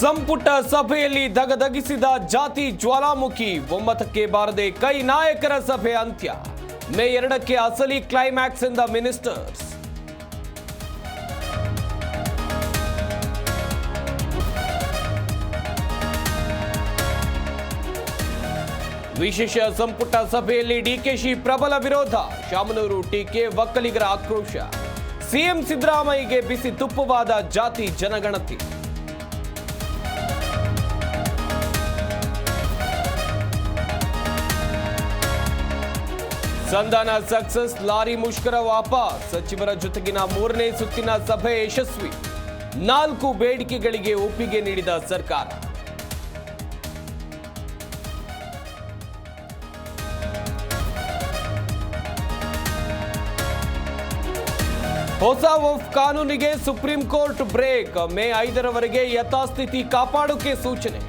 ಸಂಪುಟ ಸಭೆಯಲ್ಲಿ ದಗದಗಿಸಿದ ಜಾತಿ ಜ್ವಾಲಾಮುಖಿ ಒಮ್ಮತಕ್ಕೆ ಬಾರದೆ ಕೈ ನಾಯಕರ ಸಭೆ ಅಂತ್ಯ. ಮೇ ಎರಡಕ್ಕೆ ಅಸಲಿ ಕ್ಲೈಮ್ಯಾಕ್ಸ್ ಇಂದ ಮಿನಿಸ್ಟರ್ಸ್ ವಿಶೇಷ ಸಂಪುಟ ಸಭೆಯಲ್ಲಿ ಡಿಕೆಶಿ ಪ್ರಬಲ ವಿರೋಧ, ಶಾಮನೂರು ಟೀಕೆ ಒಕ್ಕಲಿಗರ ಆಕ್ರೋಶ. ಸಿಎಂ ಸಿದ್ದರಾಮಯ್ಯಗೆ ಬಿಸಿ ತುಪ್ಪವಾದ ಜಾತಿ ಜನಗಣತಿ. ಸಂಧಾನ ಸಕ್ಸಸ್, ಲಾರಿ ಮುಷ್ಕರ ವಾಪಸ್. ಸಚಿವರ ಜೊತೆಗಿನ ಮೂರನೇ ಸುತ್ತಿನ ಸಭೆ ಯಶಸ್ವಿ. ನಾಲ್ಕು ಬೇಡಿಕೆಗಳಿಗೆ ಒಪ್ಪಿಗೆ ನೀಡಿದ ಸರ್ಕಾರ. ಹೊಸ ವಫ್ ಕಾನೂನಿಗೆ ಸುಪ್ರೀಂ ಕೋರ್ಟ್ ಬ್ರೇಕ್. ಮೇ ಐದರವರೆಗೆ ಯಥಾಸ್ಥಿತಿ ಕಾಪಾಡೋಕೆ ಸೂಚನೆ.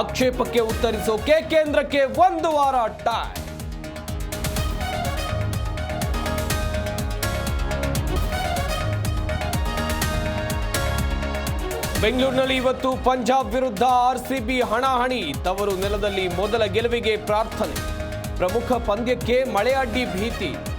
ಆಕ್ಷೇಪಕ್ಕೆ ಉತ್ತರಿಸೋಕೆ ಕೇಂದ್ರಕ್ಕೆ ಒಂದು ವಾರ ಟೈಮ್ ಬೆಂಗಳೂರಿನಲ್ಲಿ ಇವತ್ತು ಪಂಜಾಬ್ ವಿರುದ್ಧ ಆರ್ಸಿಬಿ ಹಣಾಹಣಿ. ತವರು ನೆಲದಲ್ಲಿ ಮೊದಲ ಗೆಲುವಿಗೆ ಪ್ರಾರ್ಥನೆ. ಪ್ರಮುಖ ಪಂದ್ಯಕ್ಕೆ ಮಳೆ ಭೀತಿ.